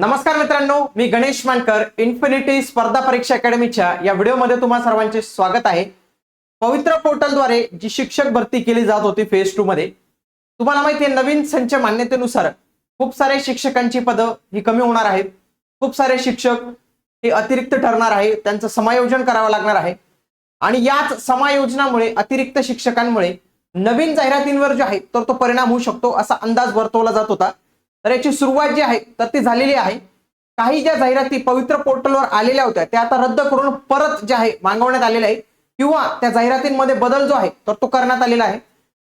नमस्कार मित्रांनो मी गणेश मानकर इन्फिनिटी स्पर्धा परीक्षा अकॅडमीच्या या व्हिडिओमध्ये तुम्हा सर्वांचे स्वागत आहे. पवित्र पोर्टलद्वारे जी शिक्षक भरती केली जात होती फेज टू मध्ये तुम्हाला माहिती आहे नवीन संच मान्यतेनुसार खूप सारे शिक्षकांची पदं ही कमी होणार आहेत. खूप सारे शिक्षक हे अतिरिक्त ठरणार आहे त्यांचं समायोजन करावं लागणार आहे. आणि याच समायोजनामुळे अतिरिक्त शिक्षकांमुळे नवीन जाहिरातींवर जो आहे तर तो परिणाम होऊ शकतो असा अंदाज वर्तवला जात होता. तर याची सुरुवात जी आहे तर ती झालेली आहे. काही ज्या जाहिराती पवित्र पोर्टलवर आलेल्या होत्या त्या आता रद्द करून परत जे आहे मागवण्यात आलेल्या आहे. किंवा त्या जाहिरातींमध्ये बदल जो आहे तर तो करण्यात आलेला आहे.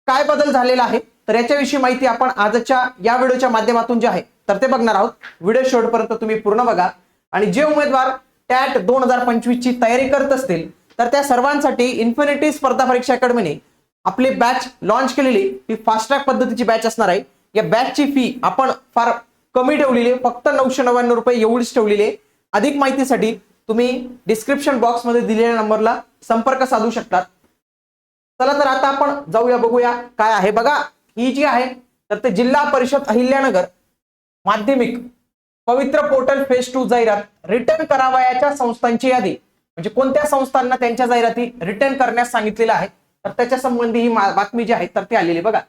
काय बदल झालेला आहे? तर याच्याविषयी माहिती आपण आजच्या या व्हिडिओच्या माध्यमातून जे आहे तर ते बघणार आहोत. व्हिडिओ शेवटपर्यंत तुम्ही पूर्ण बघा. आणि जे उमेदवार टॅट दोन हजार पंचवीस ची तयारी करत असतील तर त्या सर्वांसाठी इन्फिनिटी स्पर्धा परीक्षा अकॅडमीने आपली बॅच लॉन्च केलेली ही फास्ट ट्रॅक पद्धतीची बॅच असणार आहे. या बॅचची फी आपण फार कमी ठेवलेली आहे. फक्त नऊशे नव्याण्णव रुपये एवढीच ठेवलेली आहे. अधिक माहितीसाठी तुम्ही डिस्क्रिप्शन बॉक्समध्ये दिलेल्या नंबरला संपर्क साधू शकतात. चला तर आता आपण जाऊया बघूया काय आहे. बघा ही जी आहे तर ते जिल्हा परिषद अहिल्यानगर माध्यमिक पवित्र पोर्टल फेज टू जाहिरात रिटर्न करावयाच्या संस्थांची यादी. म्हणजे कोणत्या संस्थांना त्यांच्या जाहिराती रिटर्न करण्यास सांगितलेलं आहे तर त्याच्या संबंधी ही बातमी जी आहे तर ती आलेली बघा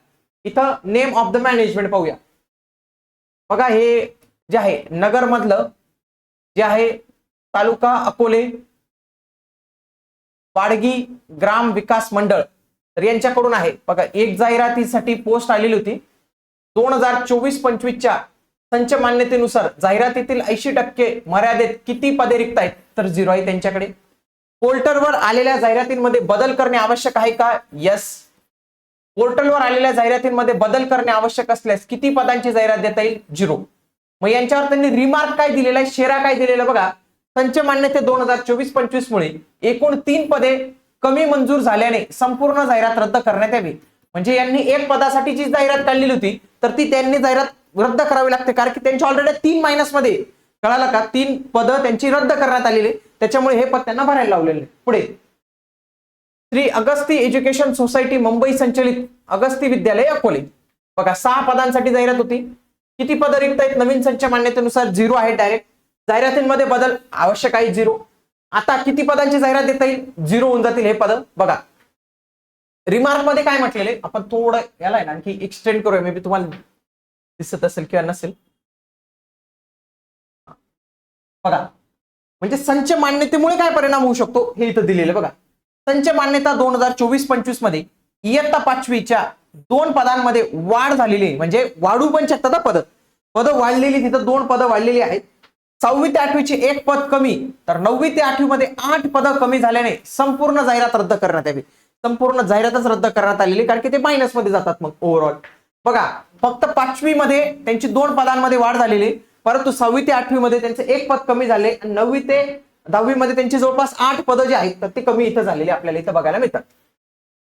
इथं नेम ऑफ द मॅनेजमेंट पाहूया. बघा हे जे आहे नगर मधलं जे आहे तालुका अकोले पाडगी ग्राम विकास मंडळ तर यांच्याकडून आहे. बघा एक जाहिरातीसाठी पोस्ट आलेली होती. दोन हजार चोवीस पंचवीसच्या संच मान्यतेनुसार जाहिरातीतील ऐंशी टक्के मर्यादेत किती पदे रिक्त आहेत? तर झिरो आहे त्यांच्याकडे. पोर्टलवर आलेल्या जाहिरातींमध्ये बदल करणे आवश्यक आहे का? यस पोर्टलवर आलेल्या जाहिरातींमध्ये बदल करणे आवश्यक असल्यास किती पदांची जाहिरात देता येईल? झिरो. मग यांच्यावर त्यांनी रिमार्क काय दिलेला आहे? शेरा काय दिलेला बघा संच मान्यते दोन हजार चोवीस पंचवीस मुळे एकूण तीन पदे कमी मंजूर झाल्याने संपूर्ण जाहिरात रद्द करण्यात यावी. म्हणजे यांनी एक पदासाठी जी जाहिरात काढलेली होती तर ती त्यांनी जाहिरात रद्द करावी लागते. कारण की त्यांच्या ऑलरेडी तीन मायनसमध्ये कळालं का? तीन पदं त्यांची रद्द करण्यात आलेली. त्याच्यामुळे हे पद त्यांना भरायला लावलेले पुढे. श्री अगस्ती एज्युकेशन सोसायटी मुंबई संचलित अगस्ती विद्यालय अकोले. बघा सहा पदांसाठी जाहिरात होती. किती पद रिक्त आहेत? नवीन संच मान्यतेनुसार झिरो आहे डायरेक्ट जाहिरातींमध्ये बदल आवश्यक आहे झिरो. आता किती पदांची जाहिरात देता येईल? झिरो होऊन जातील हे पद. बघा. रिमार्कमध्ये काय म्हटलेले? आपण थोडं याला आहे ना आणखी एक्सटेंड करूया. मे बी तुम्हाला दिसत असेल किंवा नसेल. बघा. म्हणजे संच मान्यतेमुळे काय परिणाम होऊ शकतो? हे इथं दिलेलं बघा. संच मान्यता दोन हजार चोवीस पंचवीसमध्ये इयत्ता पाचवीच्या दोन पदांमध्ये वाढ झालेली म्हणजे वाढू पण शकतात पद. पदं वाढलेली तिथं दोन पदं वाढलेली आहेत. सहावी ते आठवीचे एक पद कमी तर नववी ते आठवी मध्ये आठ पदं कमी झाल्याने संपूर्ण जाहिरात रद्द करण्यात यावी. संपूर्ण जाहिरातच रद्द करण्यात आलेली कारण की ते मायनसमध्ये जातात मग ओव्हरऑल बघा फक्त पाचवी मध्ये त्यांची दोन पदांमध्ये वाढ झालेली आहे. परंतु सहावी ते आठवी मध्ये त्यांचे एक पद कमी झाले आणि नववी ते दहावी मध्ये त्यांची जवळपास आठ पदं जी आहेत तर ते कमी इथं झालेली आपल्याला इथं बघायला मिळतात.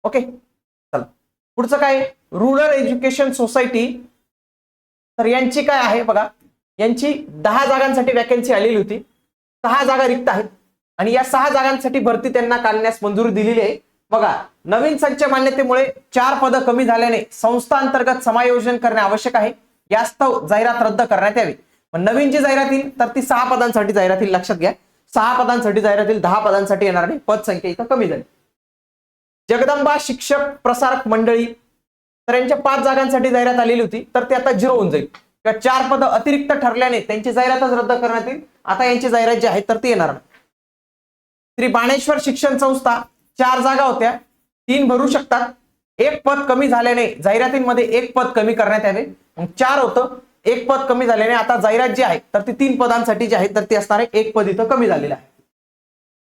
ओके चला. पुढचं काय रुरल एज्युकेशन सोसायटी तर यांची काय आहे बघा? यांची दहा जागांसाठी वॅकन्सी आलेली होती. सहा जागा रिक्त आहेत. आणि या सहा जागांसाठी भरती त्यांना काढण्यास मंजुरी दिलेली आहे. बघा नवीन संच मान्यतेमुळे चार पदं कमी झाल्याने संस्था अंतर्गत समायोजन करणे आवश्यक आहे. यास्तव जाहिरात रद्द करण्यात यावी. पण नवीन जी जाहिरात येईल तर ती सहा पदांसाठी जाहिरात येईल. लक्षात घ्या. सहा पदांसाठी जाहिरातील दहा पदांसाठी येणार नाही पदसंख्या इथं कमी झाली. जगदंबा शिक्षक प्रसारक मंडळी तर यांच्या पाच जागांसाठी जाहिरात आलेली होती तर ते आता झिरो होऊन जाईल. किंवा चार पदं अतिरिक्त ठरल्याने त्यांची जाहिरातच रद्द करण्यात येईल आता यांची जाहिरात जी आहे तर ती येणार नाही. श्री बाणेश्वर शिक्षण संस्था चार जागा होत्या तीन भरू शकतात. एक पद कमी झाल्याने जाहिरातींमध्ये एक पद कमी करण्यात यावे. मग चार होतं एक पद कमी झाल्याने आता जाहिरात जी आहे तर ती तीन पदांसाठी जी आहे तर ती असणार आहे एक पद इथं कमी झालेलं आहे.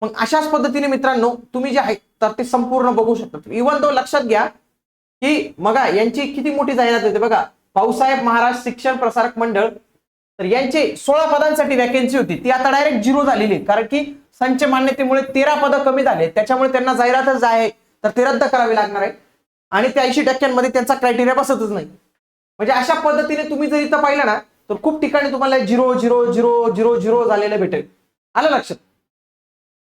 मग अशाच पद्धतीने मित्रांनो तुम्ही जे आहे तर ते संपूर्ण बघू शकता. इव्हन तो लक्षात घ्या की बघा यांची किती मोठी जाहिरात होते बघा. भाऊसाहेब महाराज शिक्षण प्रसारक मंडळ तर यांचे सोळा पदांसाठी वॅकन्सी होती. ती आता डायरेक्ट झिरो झालेली आहे. कारण की संच मान्यतेमुळे तेरा पदं कमी झाले त्याच्यामुळे त्यांना जाहिरातच आहे तर ते रद्द करावी लागणार आहे. आणि त्या ऐंशी टक्क्यांमध्ये त्यांचा क्रायटेरिया बसतच नाही. म्हणजे अशा पद्धतीने तुम्ही जर इथं पाहिलं ना तर खूप ठिकाणी तुम्हाला zero zero zero zero zero झालेलं भेटेल. आलं लक्षात?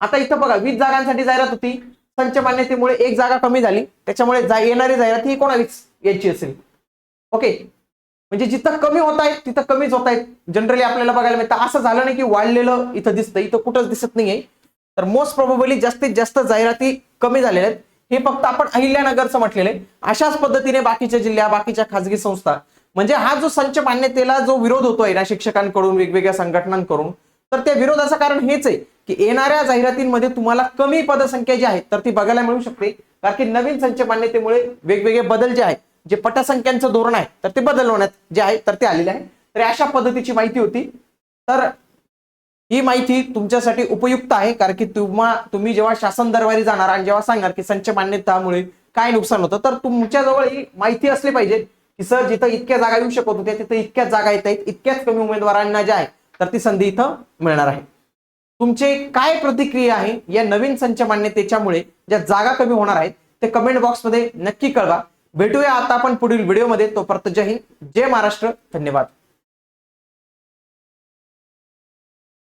आता इथं बघा वीस जागांसाठी जाहिरात होती. संच मान्यतेमुळे एक जागा कमी झाली. त्याच्यामुळे जा- येणारी जाहिरात ही कोणावीच याची असेल. ओके? म्हणजे जिथं कमी होत आहेत तिथं कमीच होत आहेत. जनरली आपल्याला बघायला मिळतं असं झालं नाही की वाढलेलं इथं दिसतं इथं कुठंच दिसत नाहीये. तर मोस्ट प्रॉबेबली जास्तीत जास्त जाहिराती कमी झालेल्या आहेत. हे फक्त आपण अहिल्यानगरचं म्हटलेलं आहे. अशाच पद्धतीने बाकीच्या जिल्ह्या बाकीच्या खाजगी संस्था म्हणजे हा जो संच मान्यतेला जो विरोध होतोय ना शिक्षकांकडून वेगवेगळ्या संघटनांकडून तर त्या विरोधाचं कारण हेच आहे की येणाऱ्या जाहिरातींमध्ये तुम्हाला कमी पदसंख्या जी आहे तर ती बघायला मिळू शकते. कारण की नवीन संच मान्यतेमुळे वेगवेगळे बदल जे आहेत जे पटसंख्यांचं धोरण आहे तर ते बदलवण्यात जे आहे तर ते आलेले आहे. तर अशा पद्धतीची माहिती होती. तर ही माहिती तुमच्यासाठी उपयुक्त आहे कारण की तुम्हा तुम्ही जेव्हा शासन दरबारी जाणार आणि जेव्हा सांगणार की संच मान्यतामुळे काय नुकसान होतं तर तुमच्याजवळ ही माहिती असली पाहिजे की सर जिथं इतक्या जागा येऊ शकत होत्या तिथं इतक्याच जागा येत आहेत इतक्याच कमी उमेदवारांना ज्या आहे तर ती संधी इथं मिळणार आहे. तुमचे काय प्रतिक्रिया आहे या नवीन संच मान्यतेच्यामुळे ज्या जागा कमी होणार आहेत ते कमेंट बॉक्समध्ये नक्की कळवा. भेटूया आता आपण पुढील व्हिडिओमध्ये तोपर्यंत जय हिंद जय महाराष्ट्र. धन्यवाद.